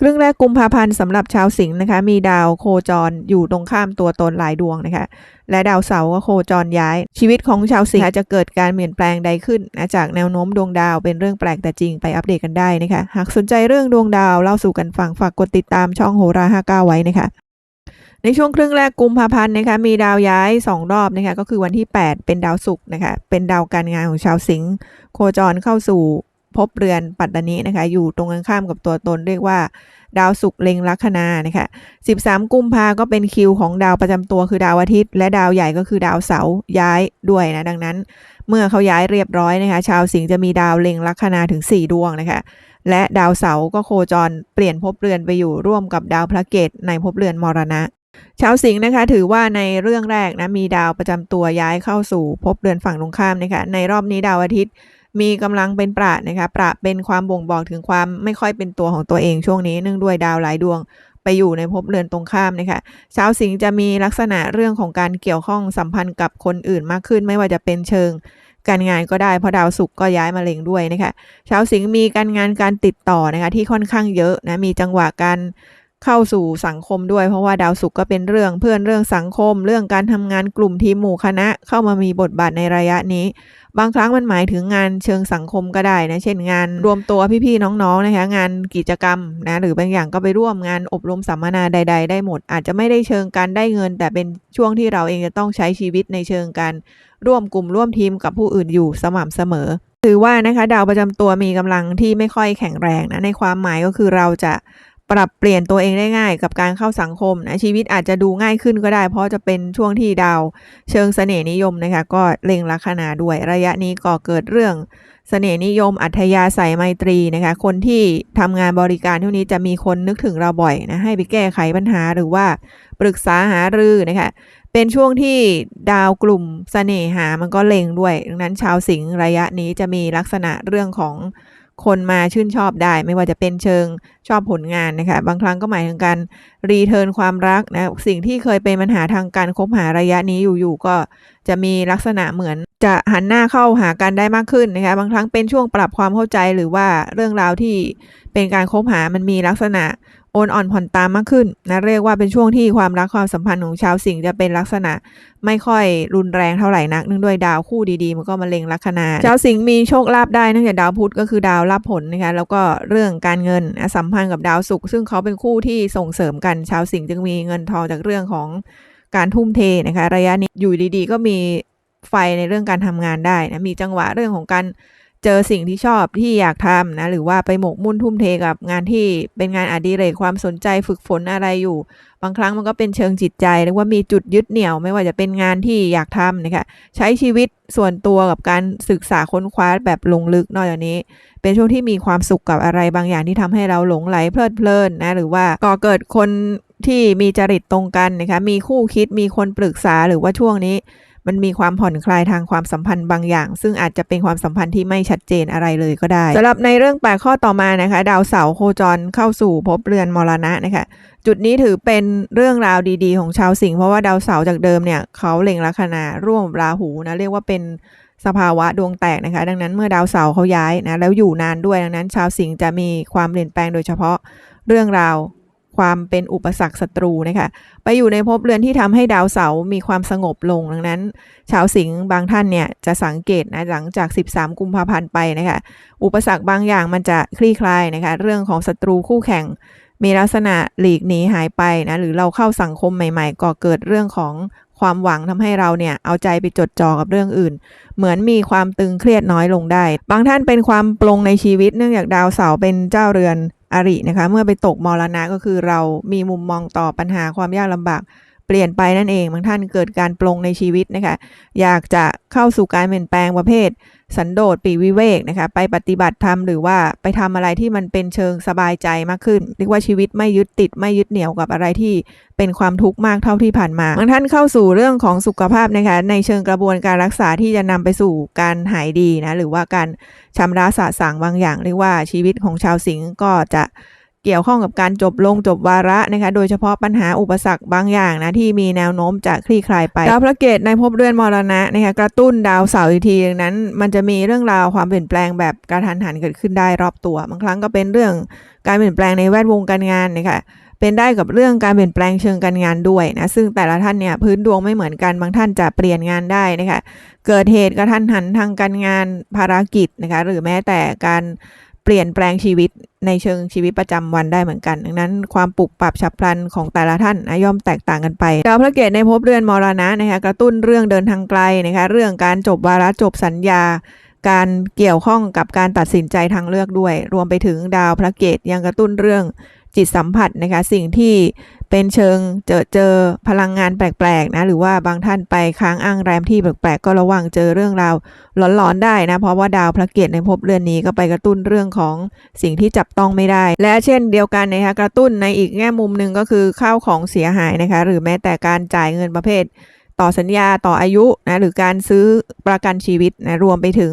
เรื่งแรกกุมภาพันธ์สำหรับชาวสิงห์นะคะ มีดาวโคจรอยู่ตรงข้ามตัวตนหลายดวงนะคะ และดาวเสาร์ก็โคจรย้าย ชีวิตของชาวสิงห์จะเกิดการเปลี่ยนแปลงใดขึ้นนะจากแนวโน้มดวงดาวเป็นเรื่องแปลกแต่จริงไปอัปเดตกันได้นะคะ หากสนใจเรื่องดวงดาวเล่าสู่กันฟังฝากกดติดตามช่องโหรา59ไว้นะคะในช่วงครึ่งแรกกุมภาพันธ์นะคะมีดาวย้าย 2 รอบนะคะก็คือวันที่ 8 เป็นดาวศุกร์นะคะเป็นดาวการงานของชาวสิงห์โคจรเข้าสู่ ภพเรือนปัตตานีนะคะ อยู่ตรงกันข้ามกับตัวตนเรียกว่าดาวศุกร์เล็งลัคนานะคะ 13 กุมภาก็เป็นคิวของดาวประจำตัวคือดาวอาทิตย์ และดาวใหญ่ก็คือดาวเสาร์ย้ายด้วยนะ ดังนั้น เมื่อเขาย้ายเรียบร้อยนะคะ ชาวสิงห์จะมีดาวเล็งลัคนาถึง 4 ดวงนะคะ และดาวเสาร์ก็โคจรเปลี่ยนภพเรือนไปอยู่ร่วมกับดาวพระเกตในภพเรือนมรณะ ชาวสิงห์นะคะ ถือว่าในเรื่องแรกนะมีดาวประจำตัวย้ายเข้าสู่ภพเรือนฝั่งตรงข้ามนะคะ ในรอบนี้ดาวอาทิตย์ มีกำลังเป็นประนะคะประเป็นความบ่งบอกถึงความไม่ค่อยเป็นตัวของตัวเองช่วงนี้เนื่องด้วยดาวหลายดวงไปอยู่ในภพเรือนตรงข้ามนะคะชาวสิงห์จะมีลักษณะเรื่องของการเกี่ยวข้องสัมพันธ์กับคนอื่นมากขึ้น ไม่ว่าจะเป็นเชิงการงานก็ได้เพราะดาวศุกร์ก็ย้ายมาเล็งด้วยนะคะชาวสิงห์มีการงานการติดต่อนะคะที่ค่อนข้างเยอะนะมีจังหวะการ เข้าสู่สังคมด้วย เพราะว่าดาวศุกร์ก็เป็นเรื่องเพื่อนเรื่องสังคม เรื่องการทำงานกลุ่มทีมหมู่คณะเข้ามามีบทบาทในระยะนี้ บางครั้งมันหมายถึงงานเชิงสังคมก็ได้นะ เช่นงานรวมตัวพี่ๆน้องๆนะคะงานกิจกรรมนะหรือบางอย่างก็ไปร่วมงานอบรมสัมมนาใด ๆ ได้หมด อาจจะไม่ได้เชิงการได้เงิน แต่เป็นช่วงที่เราเองจะต้องใช้ชีวิตในเชิงการร่วมกลุ่มร่วมทีมกับผู้อื่นอยู่สม่ำเสมอถือว่านะคะดาวประจำตัวมีกำลังที่ไม่ค่อยแข็งแรงนะในความหมายก็คือเราจะ ปรับเปลี่ยนตัวเองได้ง่ายกับการเข้าสังคมนะชีวิตอาจจะดูง่ายขึ้นก็ได้ เพราะจะเป็นช่วงที่ดาว เชิงเสน่นิยมนะคะก็เล็งลัคนาด้วยระยะนี้ก่อเกิดเรื่องเสน่นิยม อัธยาศัยไมตรีนะคะคนที่ทำงานบริการที่นี้จะมีคนนึกถึงเราบ่อยนะให้ไปแก้ไขปัญหาหรือว่าปรึกษาหารือนะคะเป็นช่วงที่ดาวกลุ่มเสน่หามันก็เล็งด้วย ดังนั้นชาวสิงห์ระยะนี้จะมีลักษณะเรื่องของ คนมาชื่นชอบได้ ไม่ว่าจะเป็นเชิงชอบผลงานนะคะบางครั้งก็หมายถึงการรีเทิร์นความรักนะสิ่งที่เคยเป็นปัญหาทางการคบหาระยะนี้อยู่ๆก็จะมีลักษณะเหมือนจะหันหน้าเข้าหากันได้มากขึ้นนะคะบางครั้งเป็นช่วงปรับความเข้าใจหรือว่าเรื่องราวที่เป็นการคบหามันมีลักษณะ โอนอ่อนผ่อนตามมากขึ้นนะเรียกว่าเป็นช่วงที่ความรักความสัมพันธ์ของชาวสิงห์จะเป็นลักษณะ ไม่ค่อยรุนแรงเท่าไหร่นักเนื่องด้วยดาวคู่ดีๆ มันก็มาเล็งลัคนา ชาวสิงห์มีโชคลาภได้เนื่องจากดาวพุธก็คือดาวรับผลนะคะแล้วก็เรื่องการเงินสัมพันธ์กับดาวศุกร์ซึ่งเขาเป็นคู่ที่ส่งเสริมกันชาวสิงห์จึงมีเงินทองจากเรื่องของการทุ่มเทนะคะระยะนี้อยู่ดีๆ ก็มีไฟในเรื่องการทำงานได้นะมีจังหวะเรื่องของการ เจอสิ่งที่ชอบที่อยากทำนะหรือว่าไปหมกมุ่นทุ่มเทกับงานที่เป็นงานอดิเรกความสนใจฝึกฝนอะไรอยู่ บางครั้งมันก็เป็นเชิงจิตใจเรียกว่ามีจุดยึดเหนี่ยว ไม่ว่าจะเป็นงานที่อยากทำนะคะใช้ชีวิตส่วนตัวกับการศึกษาค้นคว้าแบบลงลึกนอกจากนี้ เป็นช่วงที่มีความสุขกับอะไรบางอย่างที่ทำให้เราหลงไหลเพลิดเพลินนะหรือว่าก่อเกิดคนที่มีจริตตรงกันนะคะมีคู่คิดมีคนปรึกษาหรือว่าช่วงนี้ มันมีความผ่อนคลายทางความสัมพันธ์บางอย่าง ซึ่งอาจจะเป็นความสัมพันธ์ที่ไม่ชัดเจนอะไรเลยก็ได้สำหรับในเรื่องแปดข้อต่อมานะคะ ดาวเสาร์โคจรเข้าสู่ภพเรือนมรณะนะคะจุดนี้ถือเป็นเรื่องราวดีๆ ของชาวสิงห์เพราะว่าดาวเสาร์จากเดิมเนี่ยเขาเล็งลัคนาร่วมราหูนะเรียกว่าเป็นสภาวะดวงแตกนะคะ ดังนั้นเมื่อดาวเสาร์เขาย้ายนะแล้วอยู่นานด้วยดังนั้น ชาวสิงห์จะมีความเปลี่ยนแปลงโดยเฉพาะเรื่องราว ความเป็นอุปสรรคศัตรูนะคะไปอยู่ในภพเรือนที่ทำให้ดาวเสาร์มีความสงบลงดังนั้น ชาวสิงห์บางท่านเนี่ยจะสังเกตนะหลังจาก 13 กุมภาพันธ์ไปนะคะอุปสรรคบางอย่างมันจะคลี่คลายนะคะเรื่องของศัตรูคู่แข่งมีลักษณะหลีกหนีหายไปนะหรือเราเข้าสังคมใหม่ๆก่อเกิดเรื่องของความหวังทำให้เราเนี่ยเอาใจไปจดจ่อกับเรื่องอื่น เหมือนมีความตึงเครียดน้อยลงได้ บางท่านเป็นความปลงในชีวิตเนื่องจากดาวเสาร์เป็นเจ้าเรือน อรินะคะ เมื่อไปตกมรณะก็คือเรามีมุมมองต่อปัญหาความยากลำบาก เปลี่ยนไปนั่นเอง บางท่านเกิดการปลงในชีวิตนะคะ อยากจะเข้าสู่การเปลี่ยนแปลงประเภท สันโดษปีวิเวกนะคะ ไปปฏิบัติธรรมหรือว่าไปทำอะไรที่มันเป็นเชิงสบายใจมากขึ้น เรียกว่าชีวิตไม่ยึดติดไม่ยึดเหนี่ยวกับอะไรที่เป็นความทุกข์มากเท่าที่ผ่านมา บางท่านเข้าสู่เรื่องของสุขภาพนะคะ ในเชิงกระบวนการรักษาที่จะนำไปสู่การหายดีนะ หรือว่าการชำระสะสางบางอย่าง เรียกว่าชีวิตของชาวสิงห์ก็จะ เกี่ยวข้องกับการจบลงจบวาระนะคะ โดยเฉพาะปัญหาอุปสรรคบางอย่างนะที่มีแนวโน้มจะคลี่คลายไปดาวพระเกตในภพเรือนมรณะนะคะกระตุ้นดาวเสาร์อีกทีดังนั้น มันจะมีเรื่องราวความเปลี่ยนแปลงแบบกระทันหันเกิดขึ้นได้รอบตัวบางครั้งก็เป็นเรื่องการเปลี่ยนแปลงในแวดวงการงานนะคะเป็นได้กับเรื่องการเปลี่ยนแปลงเชิงการงานด้วยนะซึ่งแต่ละท่านเนี่ยพื้นดวงไม่เหมือนกันบางท่านจะเปลี่ยนงานได้นะคะเกิดเหตุกระทันหันทางการงานภารกิจนะคะหรือแม้แต่การ เปลี่ยนแปลงชีวิตในเชิงชีวิตประจำวันได้เหมือนกัน ดังนั้นความปรับปรับฉับพลันของแต่ละท่านย่อมแตกต่างกันไปดาวพระเกตในภพเรือนมรณะนะคะกระตุ้นเรื่องเดินทางไกลนะคะเรื่องการจบวาระจบสัญญา การเกี่ยวข้องกับการตัดสินใจทางเลือกด้วย รวมไปถึงดาวพระเกตยังกระตุ้นเรื่อง จิตสัมผัสนะคะ สิ่งที่เป็นเชิงเจอเจอพลังงานแปลกๆนะหรือว่าบางท่านไปค้างอ้างแรมที่แปลกๆก็ระวังเจอเรื่องราวหลอนๆได้นะ เพราะว่าดาวพระเกตในภพเรือนนี้ก็ไปกระตุ้นเรื่องของสิ่งที่จับต้องไม่ได้ และเช่นเดียวกันนะคะกระตุ้นในอีกแง่มุมหนึ่งก็คือข้าวของเสียหายนะคะ หรือแม้แต่การจ่ายเงินประเภท ต่อสัญญาต่ออายุนะหรือการซื้อประกันชีวิตนะรวมไปถึง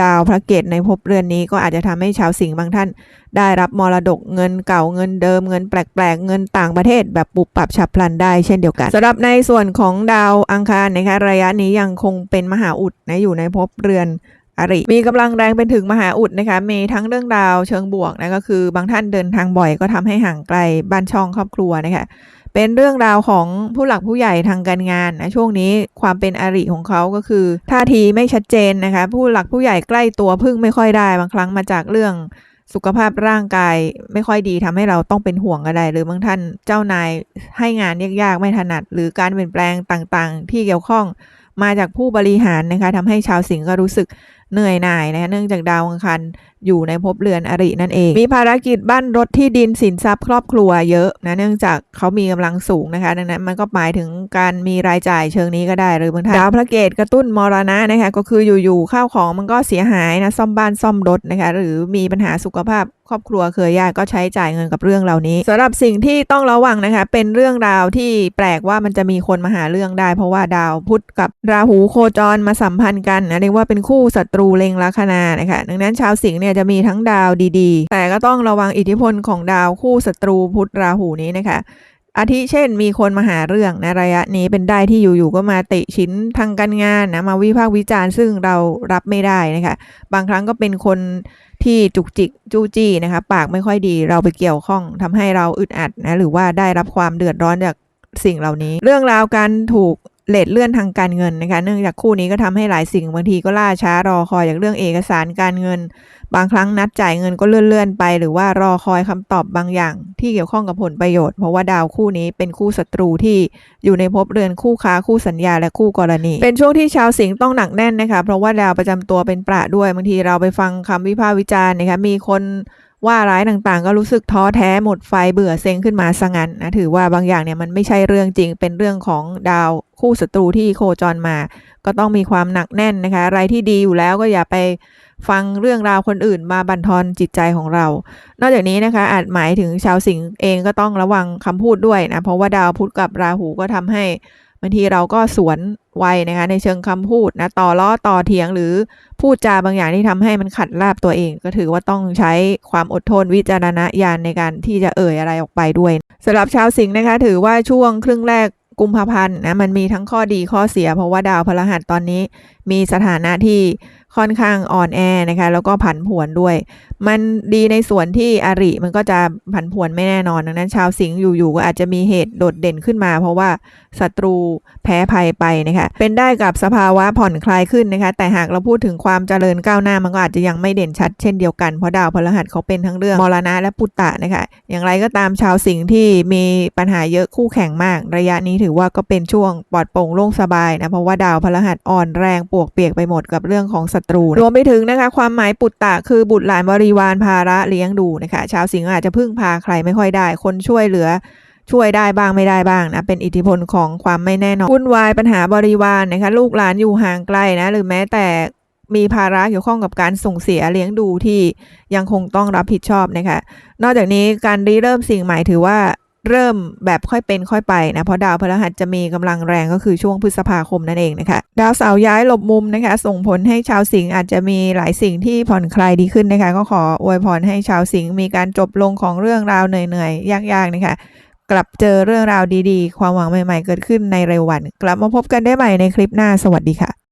ดาวพระเกตในภพเรือนนี้ก็อาจจะทำให้ชาวสิงห์บางท่าน ได้รับมรดกเงินเก่าเงินเดิมเงินแปลกๆ เงินต่างประเทศ แบบปุบปรับฉับพลันได้เช่นเดียวกันสำหรับในส่วนของดาวอังคารนะคะระยะนี้ยังคงเป็นมหาอุดนะอยู่ในภพเรือนอริมีกำลังแรงเป็นถึงมหาอุดนะคะ มีทั้งเรื่องราวเชิงบวกนะก็คือบางท่านเดินทางบ่อยก็ทำให้ห่างไกลบ้านช่องครอบครัวนะคะ เป็นเรื่องราวของผู้หลักผู้ใหญ่ทางการงานนะช่วงนี้ความเป็นอริของเขาก็คือท่าทีไม่ชัดเจนนะคะผู้หลักผู้ใหญ่ใกล้ตัวพึ่งไม่ค่อยได้บางครั้งมาจากเรื่องสุขภาพร่างกายไม่ค่อยดีทำให้เราต้องเป็นห่วงอะไร หรือบางท่านเจ้านายให้งานยากๆ ไม่ถนัด หรือการเปลี่ยนแปลงต่างๆ ที่เกี่ยวข้องมาจากผู้บริหารนะคะทำให้ชาวสิงห์ก็รู้สึก เหนื่อยหน่ายนะคะเนื่องจากดาวอังคารอยู่ในภพเรือนอรินั่นเอง มีภารกิจบ้านรถที่ดินสินทรัพย์ครอบครัวเยอะนะเนื่องจากเขามีกำลังสูงนะคะ ดังนั้นมันก็หมายถึงการมีรายจ่ายเชิงนี้ก็ได้หรือบางท่านดาวพระเกตกระตุ้นมรณะนะคะก็คืออยู่ๆข้าวของมันก็เสียหายนะซ่อมบ้านซ่อมรถนะคะหรือมีปัญหาสุขภาพครอบครัวเครือญาติก็ใช้จ่ายเงินกับเรื่องเหล่านี้สำหรับสิ่งที่ต้องระวังนะคะ เป็นเรื่องราวที่แปลกว่ามันจะมีคนมาหาเรื่องได้ เพราะว่าดาวพุธกับราหูโคจรมาสัมพันธ์กันนะเรียกว่าเป็นคู่ศัตรููเลงลัคนานะคะดังนั้นชาวสิงห์เนี่ยจะมีทั้งดาวดีๆ แต่ก็ต้องระวังอิทธิพลของดาวคู่ศัตรูพุธราหูนี้นะคะอาทิเช่นมีคนมาหาเรื่องนะระยะนี้เป็นได้ที่อยู่ๆก็มาติชิ้นทางการงานนะมาวิพากษ์วิจารณ์ซึ่งเรารับไม่ได้นะคะบางครั้งก็เป็นคนที่จุกจิกจู้จี้นะคะปากไม่ค่อยดีเราไปเกี่ยวข้องทำให้เราอึดอัดนะหรือว่าได้รับความเดือดร้อนจากสิ่งเหล่านี้ เรื่องราวการถูก เลทเลื่อนทางการเงินนะคะ เนื่องจากคู่นี้ก็ทำให้หลายสิ่งบางทีก็ล่าช้ารอคอยจากเรื่องเอกสารการเงิน บางครั้งนัดจ่ายเงินก็เลื่อนๆไป หรือว่ารอคอยคำตอบบางอย่าง ที่เกี่ยวข้องกับผลประโยชน์เพราะว่าดาวคู่นี้เป็นคู่ศัตรูที่อยู่ในภพเรือนคู่ค้าคู่สัญญาและคู่กรณี เป็นช่วงที่ชาวสิงห์ต้องหนักแน่นนะคะเพราะว่าดาวประจำตัวเป็นประด้วยบางทีเราไปฟังคำวิพากษ์วิจารณ์นะคะมีคน ว่าร้ายต่างๆ ก็รู้สึกท้อแท้หมดไฟเบื่อเซ็งขึ้นมาซะงั้นนะถือว่าบางอย่างเนี่ยมันไม่ใช่เรื่องจริงเป็นเรื่องของดาวคู่ศัตรูที่โคจรมา ก็ต้องมีความหนักแน่นนะคะ อะไรที่ดีอยู่แล้วก็อย่าไปฟังเรื่องราวคนอื่นมาบั่นทอนจิตใจของเรา นอกจากนี้นะคะอาจหมายถึงชาวสิงห์เองก็ต้องระวังคำพูดด้วยนะเพราะว่าดาวพุธกับราหูก็ทำให้างทีเราก็สวนไวนะคะในเชิงคำพูดนะต่อล้อต่อเถียงหรือพูดจาบางอย่างที่ทำให้มันขัดลาบตัวเอง ก็ถือว่าต้องใช้ความอดทนวิจารณญาณในการที่จะเอ่ยอะไรออกไปด้วยสำหรับชาวสิงห์นะคะถือว่าช่วงครึ่งแรกกุมภาพันธ์นะมันมีทั้งข้อดีข้อเสีย เพราะว่าดาวพฤหัสตอนนี้มีสถานะที่ ค่อนข้างอ่อนแอนะคะ แล้วก็ผันผวนด้วย มันดีในส่วนที่อริมันก็จะผันผวนไม่แน่นอนดังนั้น ชาวสิงห์อยู่ๆก็อาจจะมีเหตุโดดเด่นขึ้นมา เพราะว่าศัตรูแพ้ภัยไปนะคะ เป็นได้กับสภาวะผ่อนคลายขึ้นนะคะ แต่หากเราพูดถึงความเจริญก้าวหน้ามันก็อาจจะยังไม่เด่นชัดเช่นเดียวกันเพราะดาวพฤหัสเขาเป็นทั้งเรื่องมรณะและปุตตะนะคะ อย่างไรก็ตามชาวสิงห์ที่มีปัญหาเยอะคู่แข่งมาก ระยะนี้ถือว่าก็เป็นช่วงปลอดโปร่งโล่งสบายนะเพราะว่าดาวพฤหัสอ่อนแรงปวกเปียกไปหมดกับเรื่องของศัตรู รวมไปถึงนะคะ ความหมายปุตตะคือบุตรหลานบริวารภาระเลี้ยงดูนะคะ ชาวสิงห์อาจจะพึ่งพาใครไม่ค่อยได้ คนช่วยเหลือช่วยได้บ้างไม่ได้บ้างนะเป็นอิทธิพลของความไม่แน่นอนวุ่นวายปัญหาบริวารนะคะ ลูกหลานอยู่ห่างไกลนะหรือแม้แต่มีภาระเกี่ยวข้องกับการส่งเสียเลี้ยงดูที่ยังคงต้องรับผิดชอบนะคะ นอกจากนี้การรีเริ่มสิ่งใหม่ถือว่า เริ่มแบบค่อยเป็นค่อยไปนะเพราะดาวพฤหัสจะมีกำลังแรงก็คือช่วงพฤษภาคมนั่นเองนะคะดาวเสาร์ย้ายหลบมุมนะคะ ส่งผลให้ชาวสิงห์อาจจะมีหลายสิ่งที่ผ่อนคลายดีขึ้นนะคะ ก็ขออวยพรให้ชาวสิงห์มีการจบลงของเรื่องราวเหนื่อยๆยากๆนะคะกลับเจอเรื่องราวดีๆ ความหวังใหม่ๆ เกิดขึ้นในเร็ววัน กลับมาพบกันได้ใหม่ในคลิปหน้าสวัสดีค่ะ